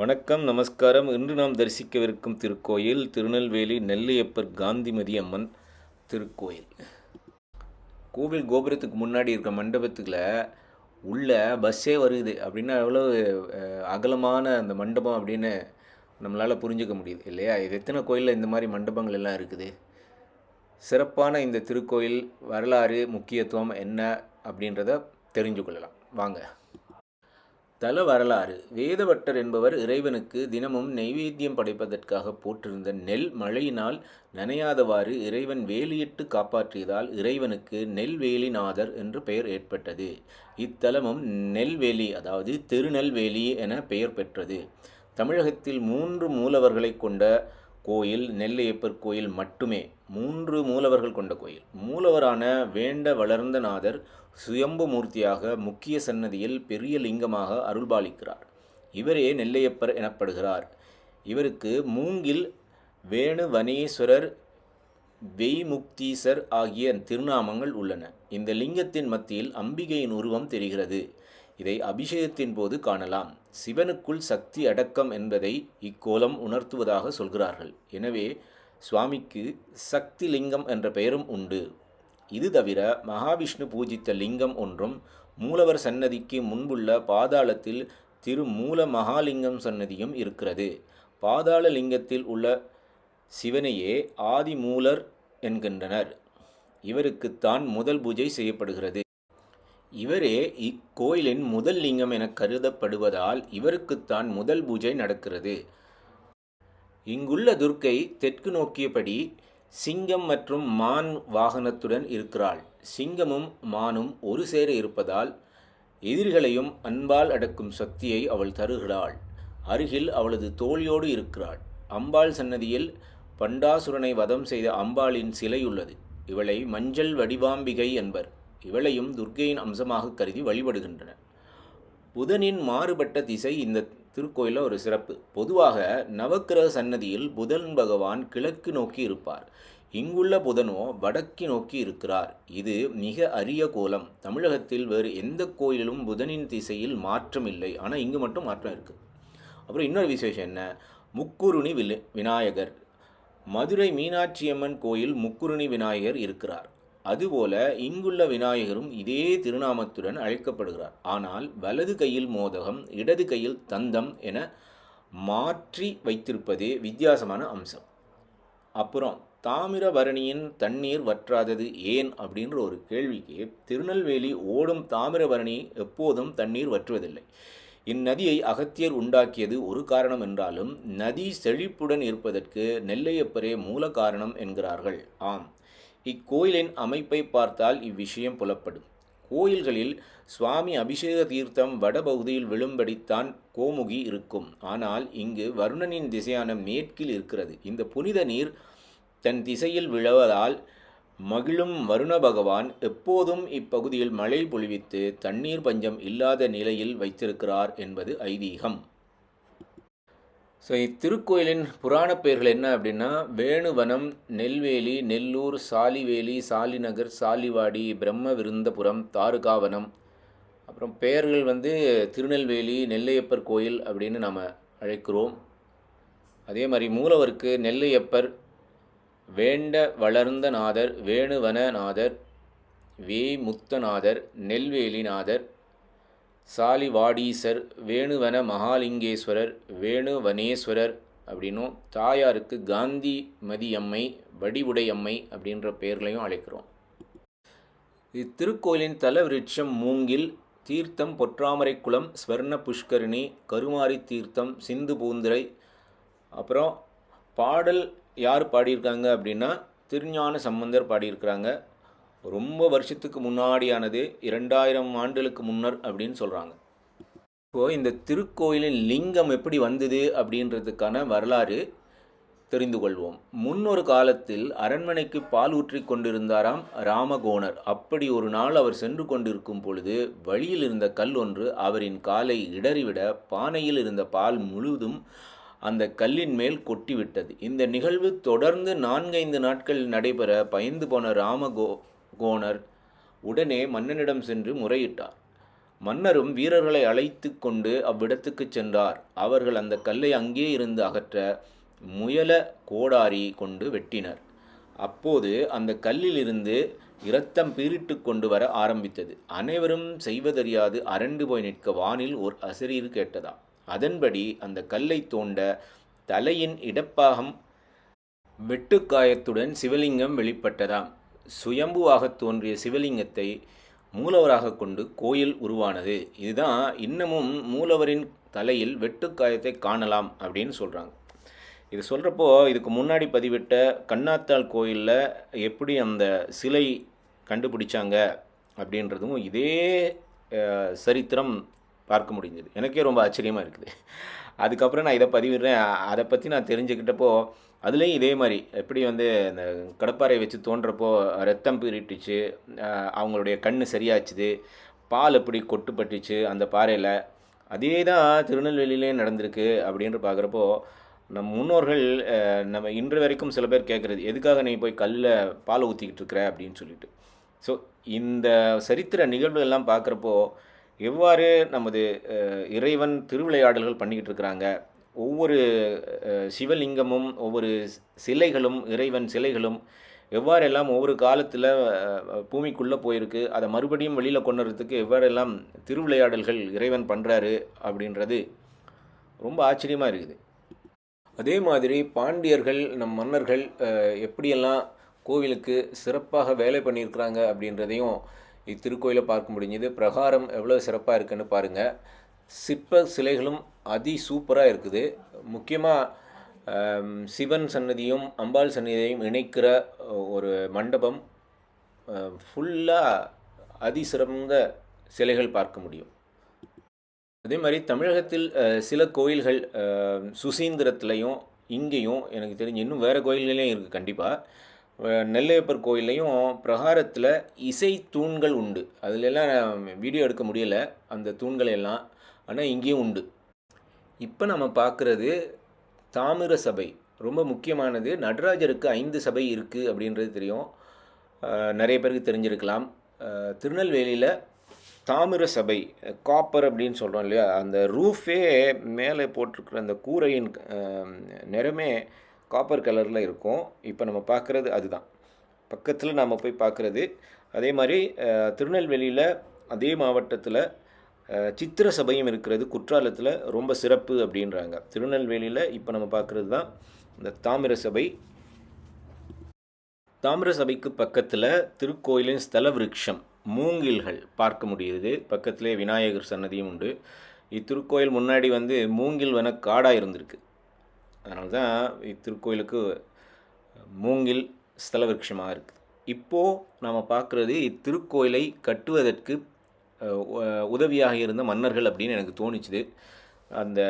வணக்கம் நமஸ்காரம். இன்று நாம் தரிசிக்கவிருக்கும் திருக்கோயில் திருநெல்வேலி நெல்லையப்பர் காந்திமதி அம்மன் திருக்கோயில். கோவில் கோபுரத்துக்கு முன்னாடி இருக்க மண்டபத்தில் உள்ள பஸ்ஸே வருது. அப்படின்னா எவ்வளோ அகலமான அந்த மண்டபம் அப்படின்னு நம்மளால் புரிஞ்சுக்க முடியுது இல்லையா? இது எத்தனை கோயிலில் இந்த மாதிரி மண்டபங்கள் எல்லாம் இருக்குது? சிறப்பான இந்த திருக்கோயில் வரலாறு முக்கியத்துவம் என்ன அப்படின்றத தெரிஞ்சு கொள்ளலாம் வாங்க. தல வரலாறு. வேதவட்டர் என்பவர் இறைவனுக்கு தினமும் நெய்வேத்தியம் படைப்பதற்காக போட்டிருந்த நெல் மழையினால் நனையாதவாறு இறைவன் வேலியிட்டு காப்பாற்றியதால் இறைவனுக்கு நெல்வேலிநாதர் என்று பெயர் ஏற்பட்டது. இத்தலமும் நெல்வேலி அதாவது திருநெல்வேலி என பெயர் பெற்றது. தமிழகத்தில் மூன்று மூலவர்களை கொண்ட கோயில் நெல்லையப்பர் கோயில் மட்டுமே மூன்று மூலவர்கள் கொண்ட கோயில். மூலவரான வேண்ட வளர்ந்தநாதர் சுயம்பு மூர்த்தியாக முக்கிய சன்னதியில் பெரிய லிங்கமாக அருள்பாலிக்கிறார். இவரே நெல்லையப்பர் எனப்படுகிறார். இவருக்கு மூங்கில் வேணுவனேஸ்வரர் வெய்முக்தீசர் ஆகிய திருநாமங்கள் உள்ளன. இந்த லிங்கத்தின் மத்தியில் அம்பிகையின் உருவம் தெரிகிறது. இதை அபிஷேகத்தின் போது காணலாம். சிவனுக்குள் சக்தி அடக்கம் என்பதை இக்கோலம் உணர்த்துவதாக சொல்கிறார்கள். எனவே சுவாமிக்கு சக்தி லிங்கம் என்ற பெயரும் உண்டு. இது தவிர மகாவிஷ்ணு பூஜித்த லிங்கம் ஒன்றும் மூலவர் சன்னதிக்கு முன்புள்ள பாதாளத்தில் திருமூல மகாலிங்கம் சன்னதியும் இருக்கிறது. பாதாள லிங்கத்தில் உள்ள சிவனையே ஆதிமூலர் என்கின்றனர். இவருக்குத்தான் முதல் பூஜை செய்யப்படுகிறது. இவரே இக்கோயிலின் முதல் லிங்கம் என கருதப்படுவதால் இவருக்குத்தான் முதல் பூஜை நடக்கிறது. இங்குள்ள துர்க்கை தெற்கு நோக்கியபடி சிங்கம் மற்றும் மான் வாகனத்துடன் இருக்கிறாள். சிங்கமும் மானும் ஒரு சேர இருப்பதால் எதிரிகளையும் அன்பால் அடக்கும் சக்தியை அவள் தருகிறாள். அருகில் அவளது தோழியோடு இருக்கிறாள். அம்பாள் சன்னதியில் பண்டாசுரனை வதம் செய்த அம்பாளின் சிலை உள்ளது. இவளை மஞ்சள் வடிவாம்பிகை என்பர். இவளையும் துர்க்கையின் அம்சமாக கருதி வழிபடுகின்றனர் புதனின் மாறுபட்ட திசை இந்த திருக்கோயிலில் ஒரு சிறப்பு. பொதுவாக நவக்கிரக சன்னதியில் புதன் பகவான் கிழக்கு நோக்கி இருப்பார். இங்குள்ள புதனோ வடக்கு நோக்கி இருக்கிறார். இது மிக அரிய கோலம். தமிழகத்தில் வேறு எந்த கோயிலிலும் புதனின் திசையில் மாற்றம் இல்லை ஆனால் இங்கு மட்டும் மாற்றம் இருக்குது அப்புறம் இன்னொரு விசேஷம் என்ன? முக்குருணி விநாயகர். மதுரை மீனாட்சியம்மன் கோயில் முக்குருணி விநாயகர் இருக்கிறார். அதுபோல இங்குள்ள விநாயகரும் இதே திருநாமத்துடன் அழைக்கப்படுகிறார். ஆனால் வலது கையில் மோதகம் இடது கையில் தந்தம் என மாற்றி வைத்திருப்பதே வித்தியாசமான அம்சம். அப்புறம் தாமிரபரணியின் தண்ணீர் வற்றாதது ஏன் அப்படின்ற ஒரு கேள்விக்கு திருநெல்வேலி ஓடும் தாமிரபரணி எப்போதும் தண்ணீர் வற்றுவதில்லை. இந்நதியை அகத்தியர் உண்டாக்கியது ஒரு காரணம் என்றாலும் நதி செழிப்புடன் இருப்பதற்கு நெல்லையப்பரே மூல காரணம் என்கிறார்கள். ஆம். இக்கோயிலின் அமைப்பை பார்த்தால் இவ்விஷயம் புலப்படும். கோயில்களில் சுவாமி அபிஷேக தீர்த்தம் வடபகுதியில் விழும்படித்தான் கோமுகி இருக்கும். ஆனால் இங்கு வருணனின் திசையான மேற்கில் இருக்கிறது. இந்த புனித நீர் தன் திசையில் விழுவதால் மகிழும் வருண பகவான் எப்போதும் இப்பகுதியில் மழை பொழிவித்து தண்ணீர் பஞ்சம் இல்லாத நிலையில் வைத்திருக்கிறார் என்பது ஐதீகம். ஸோ இத்திருக்கோயிலின் புராண பெயர்கள் என்ன அப்படின்னா வேணுவனம் நெல்வேலி நெல்லூர் சாலிவேலி சாலிநகர் சாலிவாடி பிரம்ம விருந்தபுரம் தாருகாவனம். அப்புறம் பெயர்கள் வந்து திருநெல்வேலி நெல்லையப்பர் கோயில் அப்படின்னு நாம் அழைக்கிறோம். அதே மாதிரி மூலவருக்கு நெல்லையப்பர் வேண்ட வளர்ந்த நாதர் வேணுவனநாதர் வேமுக்தநாதர் நெல்வேலிநாதர் சாலிவாடீசர் வேணுவன மகாலிங்கேஸ்வரர் வேணுவனேஸ்வரர் அப்படின்னும் தாயாருக்கு காந்தி மதியம்மை வடிவுடையம்மை அப்படின்ற பெயர்களையும் அழைக்கிறோம். இத்திருக்கோயிலின் தலவிருட்சம் மூங்கில் தீர்த்தம் பொற்றாமரை குளம் ஸ்வர்ண புஷ்கரிணி கருமாரி தீர்த்தம் சிந்து பூந்தரை அப்புறம் பாடல் யார் பாடியிருக்காங்க அப்படின்னா திருஞான சம்பந்தர் பாடியிருக்கிறாங்க. ரொம்ப வருஷத்துக்கு முன்னாடியானது இரண்டாயிரம் ஆண்டுகளுக்கு முன்னர் அப்படின்னு சொல்கிறாங்க இப்போது இந்த திருக்கோயிலின் லிங்கம் எப்படி வந்தது அப்படின்றதுக்கான வரலாறு தெரிந்து கொள்வோம். முன்னொரு காலத்தில் அரண்மனைக்கு பால் ஊற்றி கொண்டிருந்தாராம் ராமகோணர். அப்படி ஒரு நாள் அவர் சென்று கொண்டிருக்கும் பொழுது வழியில் இருந்த கல் ஒன்று அவரின் காலை இடறிவிட பானையில் இருந்த பால் முழுவதும் அந்த கல்லின் மேல் கொட்டிவிட்டது. இந்த நிகழ்வு தொடர்ந்து நான்கைந்து நாட்கள் நடைபெற பயந்து போன ராமகோ கோணர் உடனே மன்னனிடம் சென்று முறையிட்டார். மன்னரும் வீரர்களை அழைத்து கொண்டு அவ்விடத்துக்கு சென்றார். அவர்கள் அந்த கல்லை அங்கே இருந்து அகற்ற முயல கோடாரி கொண்டு வெட்டினர். அப்போது அந்த கல்லிலிருந்து இரத்தம் பீரிட்டு கொண்டு வர ஆரம்பித்தது. அனைவரும் செய்வதறியாது அரண்டு போய் நிற்க வானில் ஓர் அசரீர் கேட்டதா? அதன்படி அந்த கல்லை தோண்ட தலையின் இடப்பாகம் வெட்டுக்காயத்துடன் சிவலிங்கம் வெளிப்பட்டதாம். சுயம்புவாக தோன்றிய சிவலிங்கத்தை மூலவராக கொண்டு கோயில் உருவானது. இதுதான் இன்னமும் மூலவரின் தலையில் வெட்டுக்காயத்தை காணலாம் அப்படின்னு சொல்கிறாங்க இது சொல்கிறப்போ இதுக்கு முன்னாடி பதிவிட்ட கண்ணாத்தாள் கோயிலில் எப்படி அந்த சிலை கண்டுபிடிச்சாங்க அப்படின்றதும் இதே சரித்திரம் பார்க்க முடிஞ்சது. எனக்கே ரொம்ப ஆச்சரியமாக இருக்குது. அதுக்கப்புறம் நான் இதை பதிவிடுறேன். அதை பற்றி நான் தெரிஞ்சுக்கிட்டப்போ அதுலேயும் இதே மாதிரி எப்படி வந்து அந்த கடப்பாறை வச்சு தோன்றப்போ ரத்தம் பீறிட்டுச்சு அவங்களுடைய கண் சரியாச்சுது பால் எப்படி கொட்டுப்பட்டுச்சு அந்த பாறையில் அதே தான் திருநெல்வேலியிலே நடந்திருக்கு அப்படின்ட்டு பார்க்குறப்போ நம் முன்னோர்கள் நம்ம இன்று வரைக்கும் சில பேர் கேட்குறது எதுக்காக நீ போய் கல்லில் பால் ஊற்றிக்கிட்டு இருக்கிற? அப்படின்னு சொல்லிட்டு. ஸோ இந்த சரித்திர நிகழ்வுகள்லாம் பார்க்குறப்போ எவ்வாறு நமது இறைவன் திருவிளையாடல்கள் பண்ணிக்கிட்டு இருக்கிறாங்க ஒவ்வொரு சிவலிங்கமும் ஒவ்வொரு சிலைகளும் இறைவன் சிலைகளும் எவ்வாறெல்லாம் ஒவ்வொரு காலத்தில் பூமிக்குள்ளே போயிருக்கு அதை மறுபடியும் வெளியில் கொண்டு வரதுக்கு எவ்வாறெல்லாம் திருவிளையாடல்கள் இறைவன் பண்ணுறாரு அப்படின்றது ரொம்ப ஆச்சரியமாக இருக்குது. அதே மாதிரி பாண்டியர்கள் நம் மன்னர்கள் எப்படியெல்லாம் கோவிலுக்கு சிறப்பாக வேலை பண்ணியிருக்கிறாங்க அப்படின்றதையும் இத்திருக்கோயிலை பார்க்க முடிஞ்சது. பிரகாரம் எவ்வளோ சிறப்பாக இருக்குன்னு பாருங்கள் சிற்ப சிலைகளும் அதி சூப்பராக இருக்குது. முக்கியமாக சிவன் சன்னதியும் அம்பாள் சன்னதியையும் இணைக்கிற ஒரு மண்டபம் ஃபுல்லாக அதிசிறந்த சிலைகள் பார்க்க முடியும். அதே மாதிரி தமிழகத்தில் சில கோயில்கள் சுசீந்திரத்துலேயும் இங்கேயும் எனக்கு தெரிஞ்சு இன்னும் வேறு கோயில்களையும் இருக்குது கண்டிப்பாக நெல்லையப்பர் கோயில்லையும் பிரகாரத்தில் இசை தூண்கள் உண்டு. அதிலெல்லாம் வீடியோ எடுக்க முடியலை. அந்த தூண்களையெல்லாம் எல்லாம் ஆனால் இங்கேயும் உண்டு. இப்போ நம்ம பார்க்குறது தாமிர சபை. ரொம்ப முக்கியமானது. நடராஜருக்கு ஐந்து சபை இருக்குது அப்படின்றது தெரியும். நிறைய பேருக்கு தெரிஞ்சிருக்கலாம். திருநெல்வேலியில் தாமிர சபை காப்பர் அப்படின்னு சொல்கிறோம் இல்லையா? அந்த ரூஃபே மேலே போட்டிருக்கிற அந்த கூரையின் நிறமே காப்பர் கலரில் இருக்கும். இப்போ நம்ம பார்க்குறது அதுதான். பக்கத்தில் நாம் போய் பார்க்குறது அதே மாதிரி திருநெல்வேலியில் அதே மாவட்டத்தில் சித்திர சபையும் இருக்கிறது. குற்றாலத்தில் ரொம்ப சிறப்பு அப்படின்றாங்க. திருநெல்வேலியில் இப்போ நம்ம பார்க்குறது தான் இந்த தாமிர சபை. தாமிர சபைக்கு பக்கத்தில் திருக்கோயிலின் ஸ்தல விருட்சம் மூங்கில்கள் பார்க்க முடியுது. பக்கத்திலே விநாயகர் சன்னதியும் உண்டு. இத்திருக்கோயில் முன்னாடி வந்து மூங்கில் வன காடாக இருந்திருக்கு. அதனால தான் இத்திருக்கோயிலுக்கு மூங்கில் ஸ்தல விருட்சமாக இருக்குது இப்போது நாம் பார்க்குறது இத்திருக்கோயிலை கட்டுவதற்கு உதவியாக இருந்த மன்னர்கள் அப்படின்னு எனக்கு தோணிச்சுது. அந்த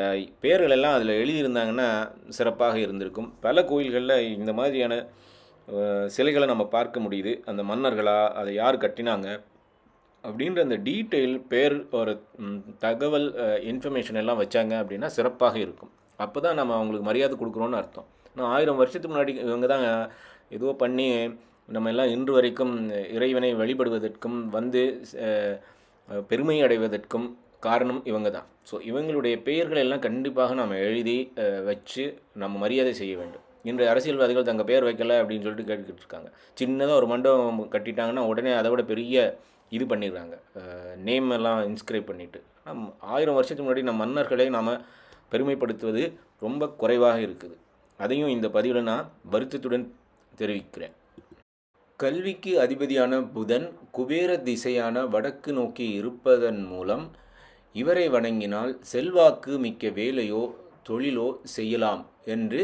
பேர்கள் எல்லாம் அதில் எழுதியிருந்தாங்கன்னா சிறப்பாக இருந்திருக்கும். பல கோயில்களில் இந்த மாதிரியான சிலைகளை நம்ம பார்க்க முடியுது. அந்த மன்னர்களா அதை யார் கட்டினாங்க அப்படின்ற அந்த டீட்டெயில் பேர் ஒரு தகவல் இன்ஃபர்மேஷன் எல்லாம் வச்சாங்க அப்படின்னா சிறப்பாக இருக்கும். அப்போ தான் நம்ம அவங்களுக்கு மரியாதை கொடுக்குறோன்னு அர்த்தம். நான் ஆயிரம் வருஷத்துக்கு முன்னாடி இவங்க தான் ஏதோ பண்ணி நம்ம எல்லாம் இன்று வரைக்கும் இறைவனை வழிபடுவதற்கும் வந்து பெருமை அடைவதற்கும் காரணம் இவங்க தான் ஸோ இவங்களுடைய பெயர்கள் எல்லாம் கண்டிப்பாக நாம் எழுதி வச்சு நம்ம மரியாதை செய்ய வேண்டும். இன்றைய அரசியல்வாதிகள் தங்கள் பெயர் வைக்கல அப்படின்னு சொல்லிட்டு கேட்டுக்கிட்டு இருக்காங்க. சின்னதாக ஒரு மண்டபம் கட்டிட்டாங்கன்னா உடனே அதை விட பெரிய இது பண்ணிடுறாங்க. நேம் எல்லாம் இன்ஸ்கிரைப் பண்ணிவிட்டு நம் ஆயிரம் வருஷத்துக்கு முன்னாடி நம் மன்னர்களை நாம் பெருமைப்படுத்துவது ரொம்ப குறைவாக இருக்குது. அதையும் இந்த பதிவில் நான் வருத்தத்துடன் தெரிவிக்கிறேன். கல்விக்கு அதிபதியான புதன் குபேர திசையான வடக்கு நோக்கி இருப்பதன் மூலம் இவரை வணங்கினால் செல்வாக்கு மிக்க வேலையோ தொழிலோ செய்யலாம் என்று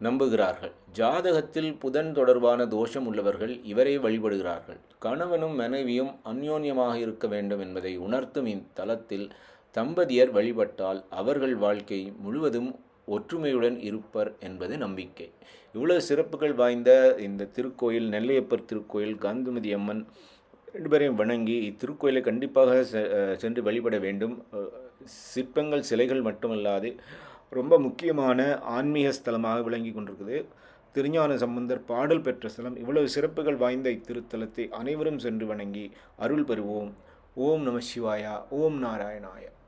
நம்புகிறார்கள். ஜாதகத்தில் புதன் தொடர்பான தோஷம் உள்ளவர்கள் இவரை வழிபடுகிறார்கள். கணவனும் மனைவியும் அந்யோன்யமாக இருக்க வேண்டும் என்பதை உணர்த்தும் இத்தலத்தில் தம்பதியர் வழிபட்டால் அவர்கள் வாழ்க்கை முழுவதும் ஒற்றுமையுடன் இருப்பர் என்பது நம்பிக்கை. இவ்வளவு சிறப்புகள் வாய்ந்த இந்த திருக்கோயில் நெல்லையப்பர் திருக்கோயில் காந்திமதி அம்மன் ரெண்டு பேரையும் வணங்கி இத்திருக்கோயிலை கண்டிப்பாக செ- சென்று வழிபட வேண்டும். சிற்பங்கள் சிலைகள் மட்டுமல்லாது ரொம்ப முக்கியமான ஆன்மீக ஸ்தலமாக விளங்கி கொண்டிருக்குது. திருஞான சம்பந்தர் பாடல் பெற்ற ஸ்தலம். இவ்வளவு சிறப்புகள் வாய்ந்த இத்திருத்தலத்தை அனைவரும் சென்று வணங்கி அருள் பெறுவோம். ஓம் நம சிவாயா ஓம் நாராயணாயா.